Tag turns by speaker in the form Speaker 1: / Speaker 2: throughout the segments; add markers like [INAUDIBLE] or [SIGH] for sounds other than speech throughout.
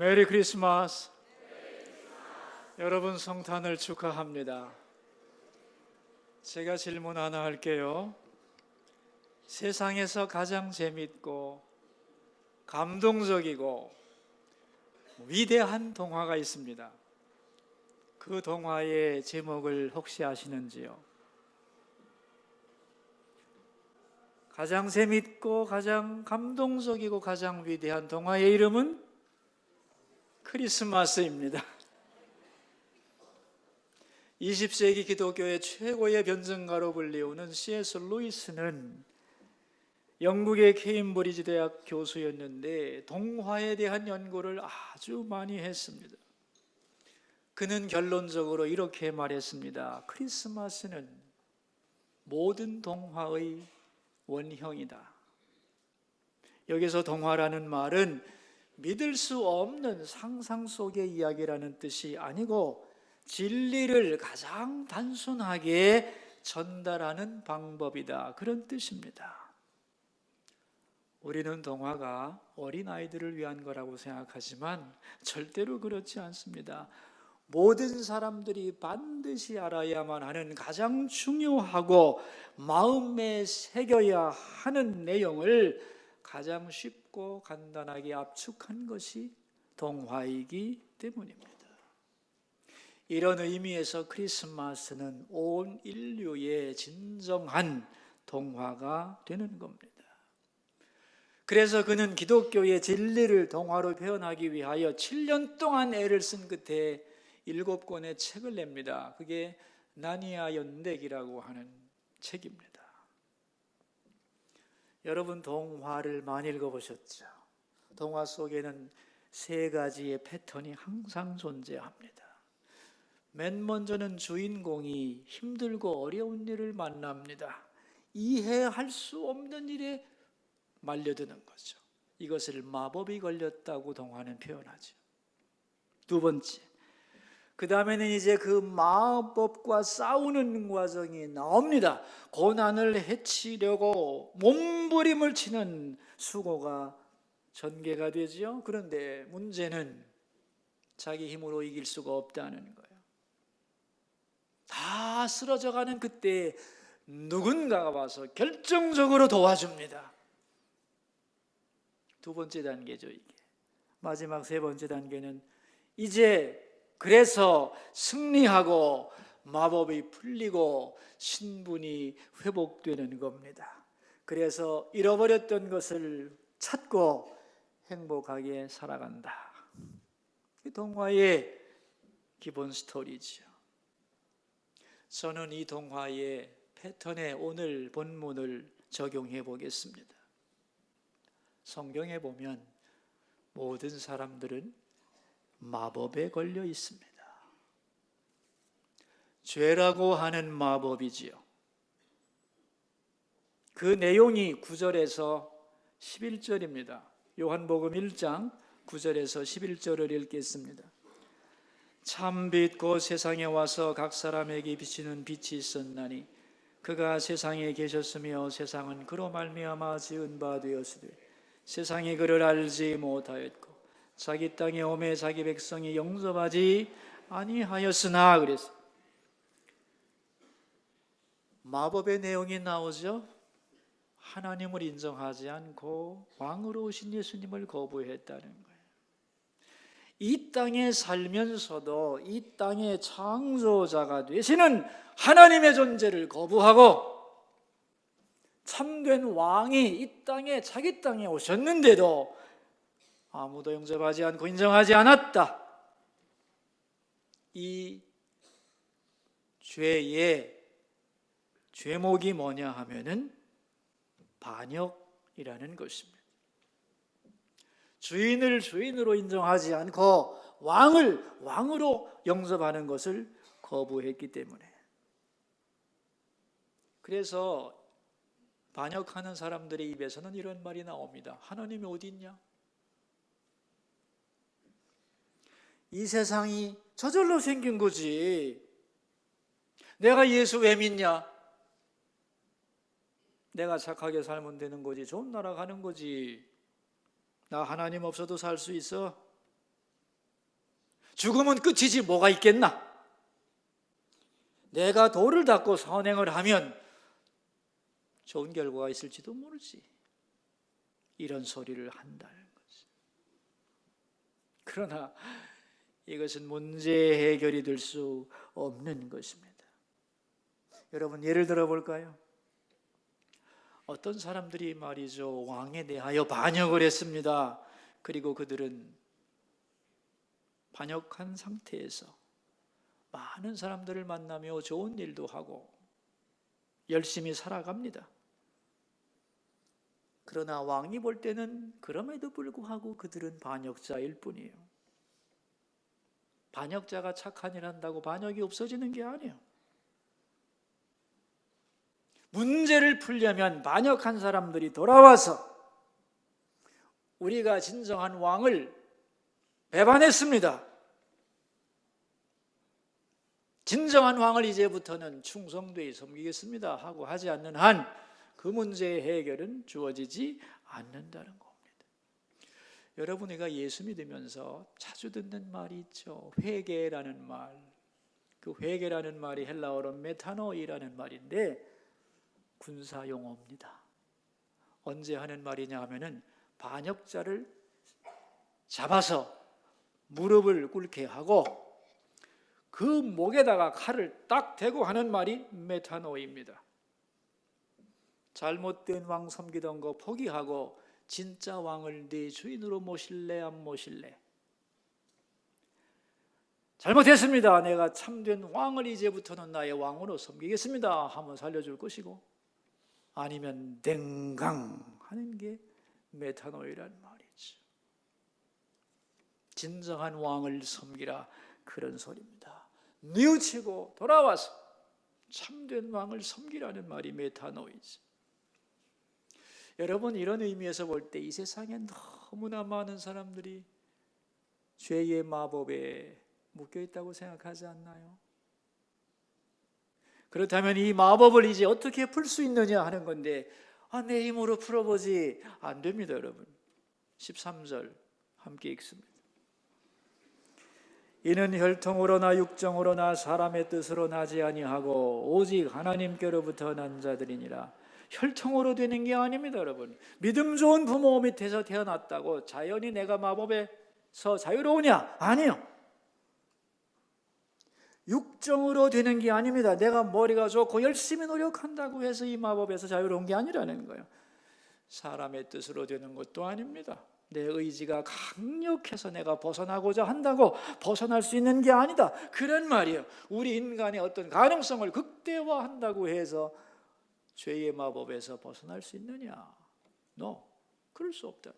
Speaker 1: 메리 크리스마스. 여러분 성탄을 축하합니다. 제가 질문 하나 할게요. 세상에서 가장 재밌고 감동적이고 위대한 동화가 있습니다. 그 동화의 제목을 혹시 아시는지요? 가장 재밌고 가장 감동적이고 가장 위대한 동화의 이름은 크리스마스입니다. [LAUGHS] 20세기 기독교의 최고의 변증가로 불리우는 C.S. 루이스는 영국의 케임브리지 대학 교수였는데 동화에 대한 연구를 아주 많이 했습니다. 그는 결론적으로 이렇게 말했습니다. 크리스마스는 모든 동화의 원형이다. 여기서 동화라는 말은 믿을 수 없는 상상 속의 이야기라는 뜻이 아니고 진리를 가장 단순하게 전달하는 방법이다. 그런 뜻입니다. 우리는 동화가 어린아이들을 위한 거라고 생각하지만 절대로 그렇지 않습니다. 모든 사람들이 반드시 알아야만 하는 가장 중요하고 마음에 새겨야 하는 내용을 가장 쉽고 간단하게 압축한 것이 동화이기 때문입니다. 이런 의미에서 크리스마스는 온 인류의 진정한 동화가 되는 겁니다. 그래서 그는 기독교의 진리를 동화로 표현하기 위하여 7년 동안 애를 쓴 끝에 일곱 권의 책을 냅니다. 그게 나니아 연대기라고 하는 책입니다. 여러분 동화를 많이 읽어보셨죠? 동화 속에는 세 가지의 패턴이 항상 존재합니다. 맨 먼저는 주인공이 힘들고 어려운 일을 만납니다. 이해할 수 없는 일에 말려드는 거죠. 이것을 마법이 걸렸다고 동화는 표현하죠. 두 번째, 그 다음에는 이제 그 마법과 싸우는 과정이 나옵니다. 고난을 해치려고 몸부림을 치는 수고가 전개가 되지요. 그런데 문제는 자기 힘으로 이길 수가 없다는 거예요. 다 쓰러져가는 그때 누군가가 와서 결정적으로 도와줍니다. 두 번째 단계죠, 이게. 마지막 세 번째 단계는 이제 그래서 승리하고 마법이 풀리고 신분이 회복되는 겁니다. 그래서 잃어버렸던 것을 찾고 행복하게 살아간다. 동화의 기본 스토리죠. 저는 이 동화의 패턴에 오늘 본문을 적용해 보겠습니다. 성경에 보면 모든 사람들은 마법에 걸려 있습니다. 죄라고 하는 마법이지요. 그 내용이 9절에서 11절입니다. 요한복음 1장 9절에서 11절을 읽겠습니다. 참빛 곧 세상에 와서 각 사람에게 비치는 빛이 있었나니 그가 세상에 계셨으며 세상은 그로 말미암아 지은 바 되었으되 세상이 그를 알지 못하였고 자기 땅에 오매 자기 백성이 용서하지 아니하였으나 그랬어. 마법의 내용이 나오죠. 하나님을 인정하지 않고 왕으로 오신 예수님을 거부했다는 거예요. 이 땅에 살면서도 이 땅의 창조자가 되시는 하나님의 존재를 거부하고 참된 왕이 이 땅에 자기 땅에 오셨는데도 아무도 용접하지 않고 인정하지 않았다. 이 죄의 죄목이 뭐냐 하면은 반역이라는 것입니다. 주인을 주인으로 인정하지 않고 왕을 왕으로 영접하는 것을 거부했기 때문에 그래서 반역하는 사람들의 입에서는 이런 말이 나옵니다. 하나님이 어디 있냐? 이 세상이 저절로 생긴 거지. 내가 예수 왜 믿냐? 내가 착하게 살면 되는 거지. 좋은 나라 가는 거지. 나 하나님 없어도 살 수 있어. 죽으면 끝이지 뭐가 있겠나? 내가 도를 닦고 선행을 하면 좋은 결과가 있을지도 모르지. 이런 소리를 한다는 거지. 그러나 이것은 문제 해결이 될 수 없는 것입니다. 여러분 예를 들어 볼까요? 어떤 사람들이 말이죠 왕에 대하여 반역을 했습니다. 그리고 그들은 반역한 상태에서 많은 사람들을 만나며 좋은 일도 하고 열심히 살아갑니다. 그러나 왕이 볼 때는 그럼에도 불구하고 그들은 반역자일 뿐이에요. 반역자가 착한 일 한다고 반역이 없어지는 게 아니에요. 문제를 풀려면 반역한 사람들이 돌아와서 우리가 진정한 왕을 배반했습니다. 진정한 왕을 이제부터는 충성되이 섬기겠습니다 하고 하지 않는 한 그 문제의 해결은 주어지지 않는다는 겁니다. 여러분 우리가 예수 믿으면서 자주 듣는 말이 있죠. 회개라는 말. 그 회개라는 말이 헬라어로 메타노이라는 말인데 군사 용어입니다. 언제 하는 말이냐 하면은 반역자를 잡아서 무릎을 꿇게 하고 그 목에다가 칼을 딱 대고 하는 말이 메타노입니다. 잘못된 왕 섬기던 거 포기하고 진짜 왕을 네 주인으로 모실래 안 모실래? 잘못했습니다. 내가 참된 왕을 이제부터는 나의 왕으로 섬기겠습니다. 하면 살려줄 것이고 아니면 냉강 하는 게 메타노이란 말이죠. 진정한 왕을 섬기라 그런 소리입니다. 뉘우치고 돌아와서 참된 왕을 섬기라는 말이 메타노이죠. 여러분 이런 의미에서 볼 때 이 세상에 너무나 많은 사람들이 죄의 마법에 묶여 있다고 생각하지 않나요? 그렇다면 이 마법을 이제 어떻게 풀 수 있느냐 하는 건데 아, 내 힘으로 풀어보지 안 됩니다, 여러분. 13절 함께 읽습니다. 이는 혈통으로나 육정으로나 사람의 뜻으로 나지 아니하고 오직 하나님께로부터 난 자들이니라. 혈통으로 되는 게 아닙니다, 여러분. 믿음 좋은 부모 밑에서 태어났다고 자연히 내가 마법에서 자유로우냐? 아니요. 육정으로 되는 게 아닙니다. 내가 머리가 좋고 열심히 노력한다고 해서 이 마법에서 자유로운 게 아니라는 거예요. 사람의 뜻으로 되는 것도 아닙니다. 내 의지가 강력해서 내가 벗어나고자 한다고 벗어날 수 있는 게 아니다. 그런 말이에요. 우리 인간의 어떤 가능성을 극대화한다고 해서 죄의 마법에서 벗어날 수 있느냐? No. 그럴 수 없다.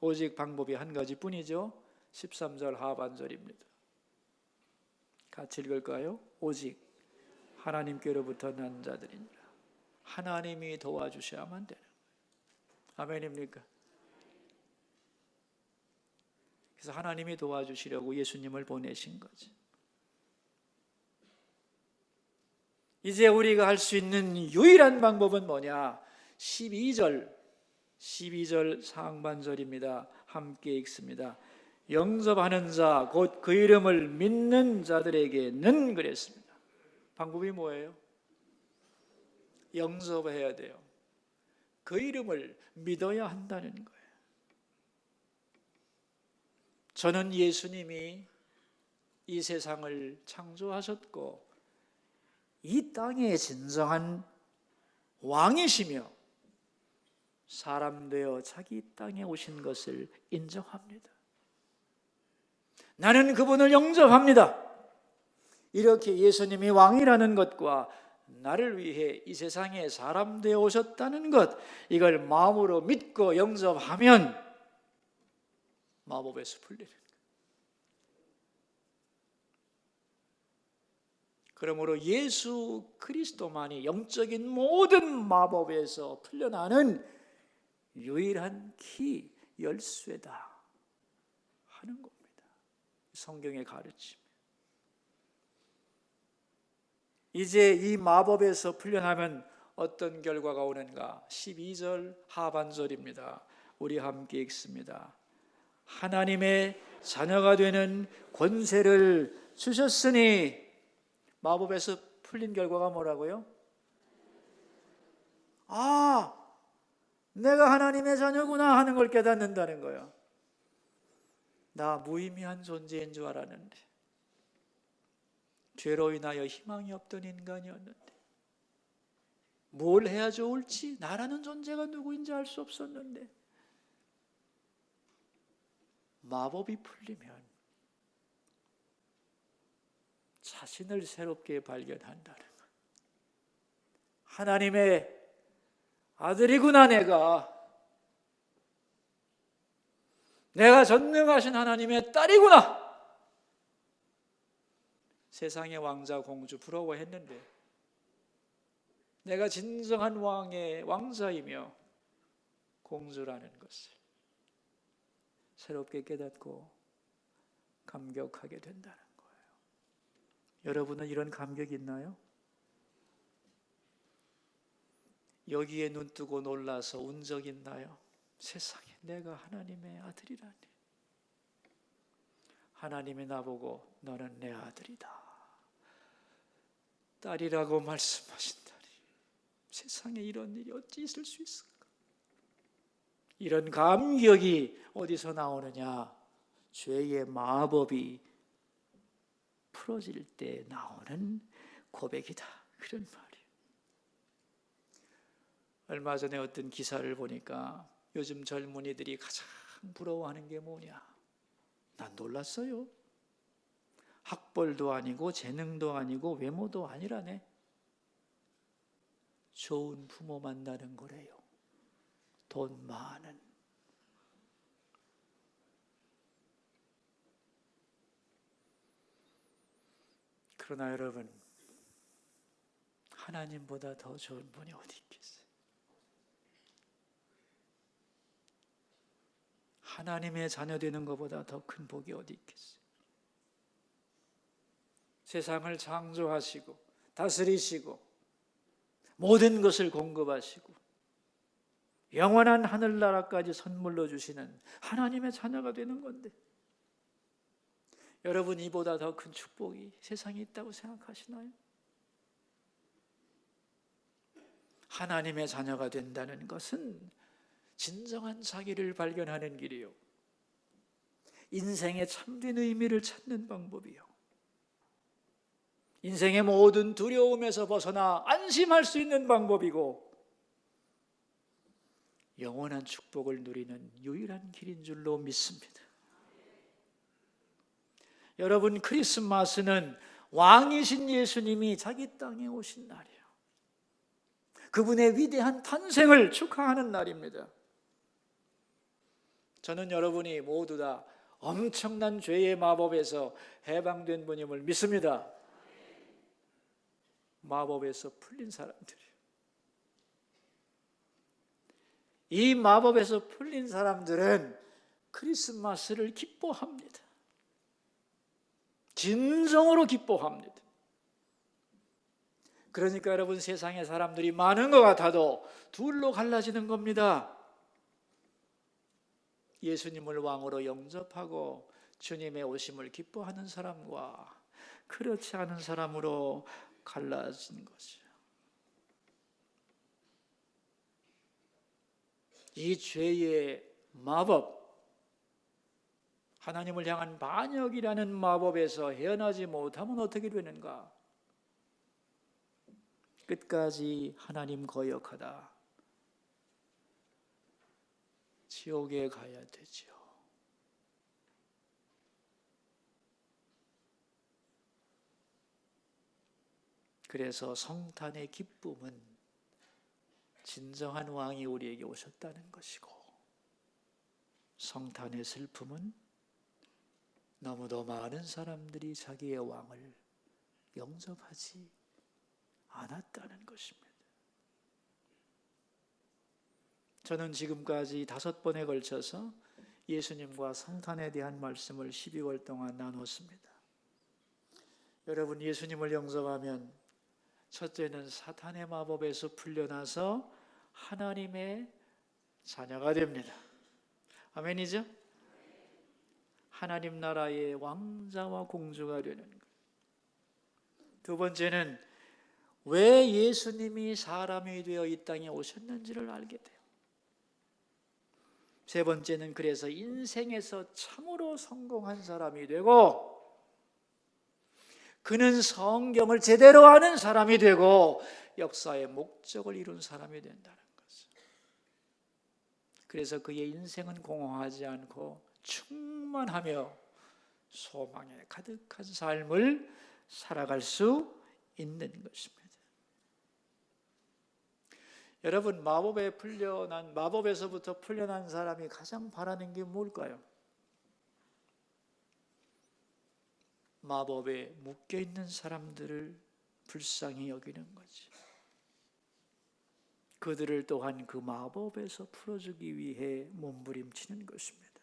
Speaker 1: 오직 방법이 한 가지뿐이죠. 13절 하반절입니다. 같이 읽을까요? 오직 하나님께로부터 난 자들이니라. 하나님이 도와주셔야만 되는 아멘입니까? 그래서 하나님이 도와주시려고 예수님을 보내신 거지. 이제 우리가 할 수 있는 유일한 방법은 뭐냐? 12절 12절 상반절입니다. 함께 읽습니다. 영접하는 자, 곧 그 이름을 믿는 자들에게는 그랬습니다. 방법이 뭐예요? 영접해야 돼요. 그 이름을 믿어야 한다는 거예요. 저는 예수님이 이 세상을 창조하셨고 이 땅의 진정한 왕이시며 사람 되어 자기 땅에 오신 것을 인정합니다. 나는 그분을 영접합니다. 이렇게 예수님이 왕이라는 것과 나를 위해 이 세상에 사람 되어 오셨다는 것, 이걸 마음으로 믿고 영접하면 마법에서 풀리는 거예요. 그러므로 예수 그리스도만이 영적인 모든 마법에서 풀려나는 유일한 키, 열쇠다 하는 겁니다. 성경의 가르침. 이제 이 마법에서 풀려나면 어떤 결과가 오는가? 12절 하반절입니다. 우리 함께 읽습니다. 하나님의 자녀가 되는 권세를 주셨으니 마법에서 풀린 결과가 뭐라고요? 아, 내가 하나님의 자녀구나 하는 걸 깨닫는다는 거예요. 나 무의미한 존재인 줄 알았는데 죄로 인하여 희망이 없던 인간이었는데 뭘 해야 좋을지 나라는 존재가 누구인지 알 수 없었는데 마법이 풀리면 자신을 새롭게 발견한다는 것. 하나님의 아들이구나 내가 내가 전능하신 하나님의 딸이구나 세상의 왕자 공주 부러워했는데 내가 진정한 왕의 왕자이며 공주라는 것을 새롭게 깨닫고 감격하게 된다는. 여러분은 이런 감격이 있나요? 여기에 눈 뜨고 놀라서 운 적 있나요? 세상에 내가 하나님의 아들이라니. 하나님이 나보고 너는 내 아들이다. 딸이라고 말씀하신다니. 세상에 이런 일이 어찌 있을 수 있을까? 이런 감격이 어디서 나오느냐? 죄의 마법이 풀어질 때 나오는 고백이다. 그런 말이에요. 얼마 전에 어떤 기사를 보니까 요즘 젊은이들이 가장 부러워하는 게 뭐냐? 난 놀랐어요. 학벌도 아니고 재능도 아니고 외모도 아니라네. 좋은 부모 만나는 거래요. 돈 많은. 그러나 여러분, 하나님보다 더 좋은 분이 어디 있겠어요? 하나님의 자녀 되는 것보다 더 큰 복이 어디 있겠어요? 세상을 창조하시고 다스리시고 모든 것을 공급하시고 영원한 하늘나라까지 선물로 주시는 하나님의 자녀가 되는 건데 여러분 이보다 더 큰 축복이 세상에 있다고 생각하시나요? 하나님의 자녀가 된다는 것은 진정한 자기를 발견하는 길이요. 인생의 참된 의미를 찾는 방법이요. 인생의 모든 두려움에서 벗어나 안심할 수 있는 방법이고 영원한 축복을 누리는 유일한 길인 줄로 믿습니다. 여러분 크리스마스는 왕이신 예수님이 자기 땅에 오신 날이에요. 그분의 위대한 탄생을 축하하는 날입니다. 저는 여러분이 모두 다 엄청난 죄의 마법에서 해방된 분임을 믿습니다. 마법에서 풀린 사람들이에요. 이 마법에서 풀린 사람들은 크리스마스를 기뻐합니다. 진정으로 기뻐합니다. 그러니까 여러분 세상에 사람들이 많은 것 같아도 둘로 갈라지는 겁니다. 예수님을 왕으로 영접하고 주님의 오심을 기뻐하는 사람과 그렇지 않은 사람으로 갈라진 거죠. 이 죄의 마법, 하나님을 향한 반역이라는 마법에서 헤어나지 못하면 어떻게 되는가? 끝까지 하나님 거역하다. 지옥에 가야 되죠. 그래서 성탄의 기쁨은 진정한 왕이 우리에게 오셨다는 것이고 성탄의 슬픔은 너무도 많은 사람들이 자기의 왕을 영접하지 않았다는 것입니다. 저는 지금까지 다섯 번에 걸쳐서 예수님과 성탄에 대한 말씀을 12월 동안 나눴습니다. 여러분 예수님을 영접하면 첫째는 사탄의 마법에서 풀려나서 하나님의 자녀가 됩니다. 아멘이죠? 하나님 나라의 왕자와 공주가 되는 것. 두 번째는 왜 예수님이 사람이 되어 이 땅에 오셨는지를 알게 돼요. 세 번째는 그래서 인생에서 참으로 성공한 사람이 되고 그는 성경을 제대로 아는 사람이 되고 역사의 목적을 이룬 사람이 된다는 것을. 그래서 그의 인생은 공허하지 않고 충만하며 소망에 가득한 삶을 살아갈 수 있는 것입니다. 여러분 마법에 풀려난 마법에서부터 풀려난 사람이 가장 바라는 게 뭘까요? 마법에 묶여 있는 사람들을 불쌍히 여기는 거지. 그들을 또한 그 마법에서 풀어주기 위해 몸부림치는 것입니다.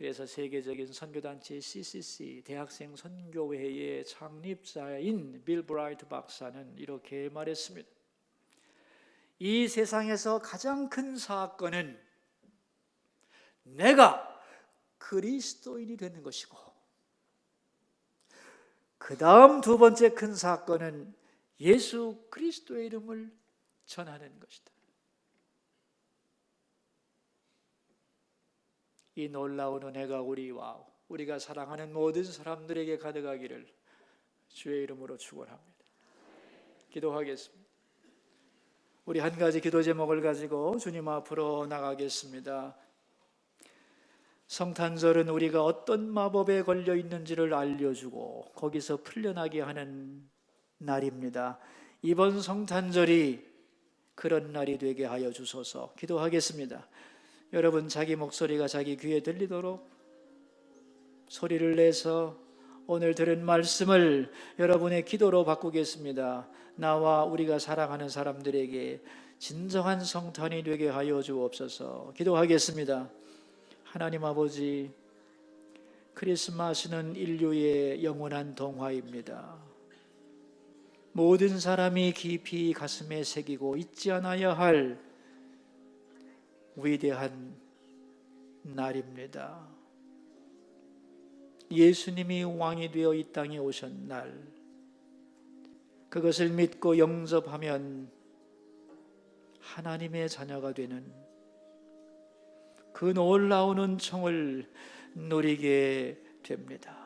Speaker 1: 그래서 세계적인 선교단체 CCC 대학생 선교회의 창립자인 빌 브라이트 박사는 이렇게 말했습니다. 이 세상에서 가장 큰 사건은 내가 그리스도인이 되는 것이고 그 다음 두 번째 큰 사건은 예수 그리스도의 이름을 전하는 것이다. 이 놀라운 은혜가 우리와 우리가 사랑하는 모든 사람들에게 가득하기를 주의 이름으로 축원합니다. 기도하겠습니다. 우리 한 가지 기도 제목을 가지고 주님 앞으로 나가겠습니다. 성탄절은 우리가 어떤 마법에 걸려 있는지를 알려주고 거기서 풀려나게 하는 날입니다. 이번 성탄절이 그런 날이 되게 하여 주소서 기도하겠습니다. 여러분 자기 목소리가 자기 귀에 들리도록 소리를 내서 오늘 들은 말씀을 여러분의 기도로 바꾸겠습니다. 나와 우리가 사랑하는 사람들에게 진정한 성탄이 되게 하여 주옵소서. 기도하겠습니다. 하나님 아버지, 크리스마스는 인류의 영원한 동화입니다. 모든 사람이 깊이 가슴에 새기고 잊지 않아야 할 위대한 날입니다. 예수님이 왕이 되어 이 땅에 오신 날, 그것을 믿고 영접하면 하나님의 자녀가 되는 그 놀라운 은총을 누리게 됩니다.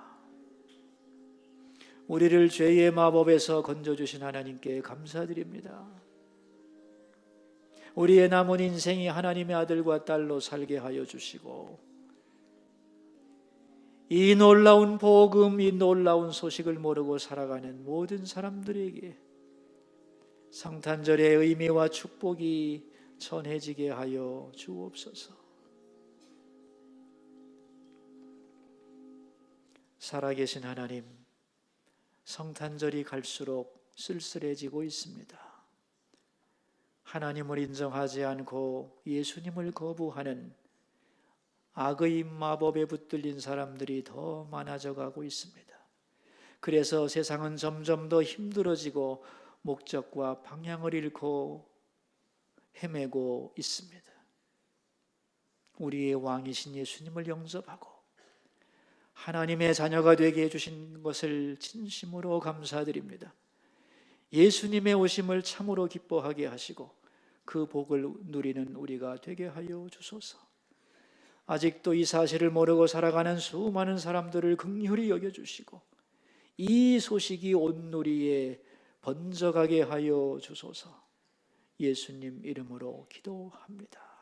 Speaker 1: 우리를 죄의 마법에서 건져주신 하나님께 감사드립니다. 우리의 남은 인생이 하나님의 아들과 딸로 살게 하여 주시고, 이 놀라운 복음, 이 놀라운 소식을 모르고 살아가는 모든 사람들에게 성탄절의 의미와 축복이 전해지게 하여 주옵소서. 살아계신 하나님, 성탄절이 갈수록 쓸쓸해지고 있습니다. 하나님을 인정하지 않고 예수님을 거부하는 악의 마법에 붙들린 사람들이 더 많아져 가고 있습니다. 그래서 세상은 점점 더 힘들어지고 목적과 방향을 잃고 헤매고 있습니다. 우리의 왕이신 예수님을 영접하고 하나님의 자녀가 되게 해주신 것을 진심으로 감사드립니다. 예수님의 오심을 참으로 기뻐하게 하시고 그 복을 누리는 우리가 되게 하여 주소서. 아직도 이 사실을 모르고 살아가는 수많은 사람들을 극률히 여겨 주시고 이 소식이 온 누리에 번져가게 하여 주소서. 예수님 이름으로 기도합니다.